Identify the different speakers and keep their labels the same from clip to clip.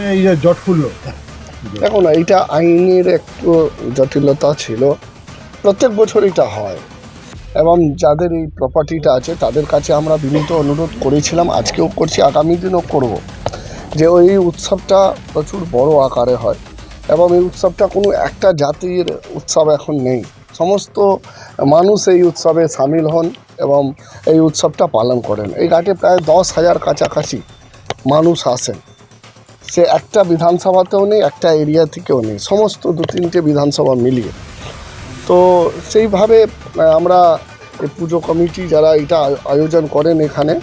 Speaker 1: এই যে জট খুললো।
Speaker 2: দেখো না, এইটা আইনের একটু জটিলতা ছিল। প্রত্যেক বছর এটা হয়। এবং যাদের এই প্রপার্টিটা আছে, তাদের কাছে আমরা বিনীত অনুরোধ করেছিলাম, আজকেও করছি, আগামী দিনও করব। যে ওই উৎসবটা প্রচুর বড় আকারে হয়। এবং এই উৎসবটা কোনো একটা জাতির উৎসব এখন নেই। সমস্ত মানুষ এই উৎসবে সামিল হন এবং এই উৎসবটা পালন করেন। এই ঘাটে প্রায় দশ হাজার কাছাকাছি মানুষ আসেন। সে একটা বিধানসভাতেও নেই, একটা এরিয়া থেকেও নেই। সমস্ত দু তিনটে বিধানসভা মিলিয়ে। তো সেইভাবে আমরা এই পুজো কমিটি যারা এটা আয়োজন করেন এখানে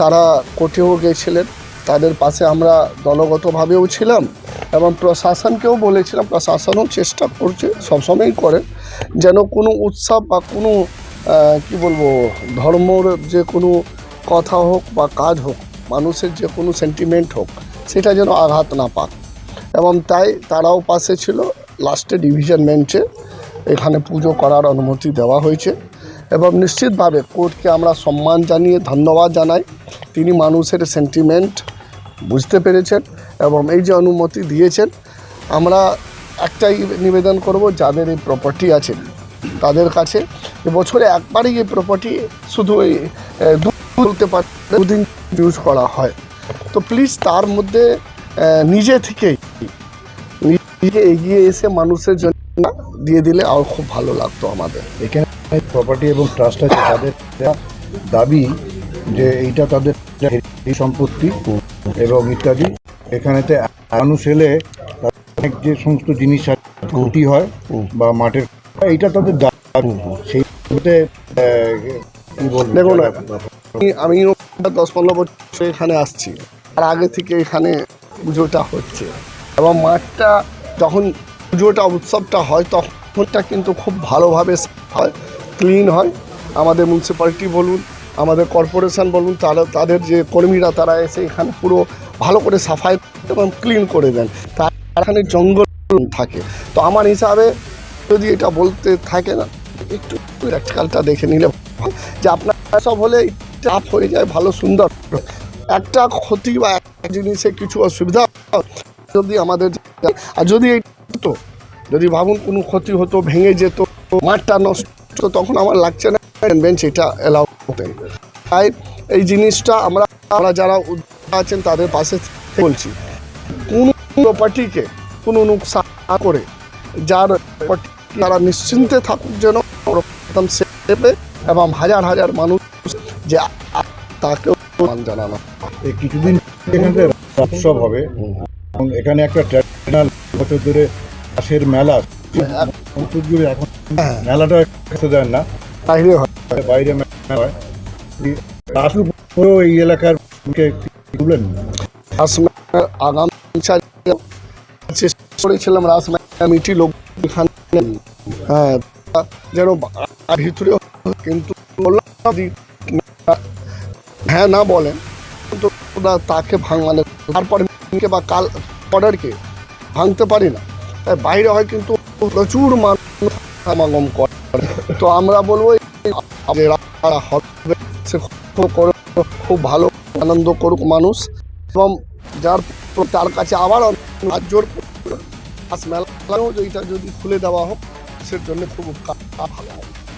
Speaker 2: তারা কোর্টেও গিয়েছিলেন তাদের পাশে আমরা দলগতভাবেও ছিলাম এবং প্রশাসনকেও বলেছিলাম, প্রশাসনও চেষ্টা করছে, সবসময়ই করে। যেন কোনো উৎসব বা কোনো কি বলব, ধর্মর যে কোনো কথা হোক বা কাজ হোক, মানুষের যে কোনো সেন্টিমেন্ট হোক সেটা যেন আঘাত না পাক এবং তাই তারাও পাশে ছিল। লাস্টে ডিভিশন বেঞ্চে এখানে পুজো করার অনুমতি দেওয়া হয়েছে। এবং নিশ্চিতভাবে কোর্টকে আমরা সম্মান জানিয়ে ধন্যবাদ জানাই। তিনি মানুষের সেন্টিমেন্ট বুঝতে পেরেছেন এবং এই যে অনুমতি দিয়েছেন, আমরা একটাই নিবেদন করব, যাদের এই প্রপার্টি আছে, তাদের কাছে। বছরে একবারই এই প্রপার্টি শুধু এই বলতে পারে দুদিন ইউজ করা হয়। তো প্লিজ তার মধ্যে নিজে থেকেই নিজে এগিয়ে এসে মানুষের জন্য দিয়ে দিলে আর খুব ভালো লাগতো আমাদের।
Speaker 1: এখানে প্রপার্টি এবং ট্রাস্ট আছে তাদের দাবি যে এইটা তাদের সম্পত্তি এবং ইত্যাদি। এখানেতে মানুষ এলে অনেক যে সমস্ত জিনিস ক্ষতি হয় বা মাঠের এইটা তাদের দাবি। সেই
Speaker 2: দেখুন আমি- দশ পনেরো বছর এখানে আসছি। আর আগে থেকে এখানে পুজোটা হচ্ছে। এবং মাঠটা যখন পুজোটা, উৎসবটা হয়, তখনটা কিন্তু খুব ভালোভাবে হয় ক্লিন হয়। আমাদের মিউনিসিপ্যালিটি বলুন, আমাদের কর্পোরেশন বলুন, তারা, তাদের যে কর্মীরা, তারা এসে এখানে পুরো ভালো করে সাফাই এবং ক্লিন করে দেন। তার এখানে জঙ্গল থাকে। তো আমার হিসাবে যদি এটা বলতে থাকে না, একটু প্র্যাকটিক্যালটা দেখে নিলে যে আপনার সব হলে চাপ হয়ে যায়, ভালো, সুন্দর। একটা ক্ষতি বা একটা জিনিসে কিছু অসুবিধা যদি আমাদের আর যদি এই হতো, যদি ভাবুন কোনো ক্ষতি হতো, ভেঙে যেত, মাঠটা নষ্ট তখন আমার লাগছে না বেঞ্চ এটা এলাও করতে। তাই এই জিনিসটা আমরা আমরা যারা আছেন, তাদের পাশে বলছি, কোনো প্রপার্টিকে কোনো নুকসান করে, যার তারা নিশ্চিন্তে থাকুক যেন প্রথম এবং হাজার হাজার মানুষ যে তাকেও জানানো।
Speaker 1: এই কিছুদিন এখানে উৎসব হবে। এবং এখানে একটা ট্র্যাডিশনাল বছর ধরে চাষের মেলা। জুড়ে এখন মেলাটা খেতে দেন না।
Speaker 2: বাইরে হয়।
Speaker 1: বাইরে মেলা হয়। রাসুল এই এলাকার তুলেন
Speaker 2: আগামী করেছিলাম রাসমেলা মিটি লোক হ্যাঁ যেন ভিতরে কিন্তু বললাম হ্যাঁ না বলেন। কিন্তু ওরা তাকে ভাঙ মানে তারপরে বা কাল অর্ডারকে ভাঙতে পারি না। তাই বাইরে হয় কিন্তু প্রচুর মানুষ সমাগম করে। তো আমরা বলব সে খুব করে- খুব ভালো, আনন্দ করুক মানুষ। এবং যার তার কাছে আবার। আজ মেলাও এইটা যদি খুলে দেওয়া হোক, সের জন্য খুব ভালো হবে।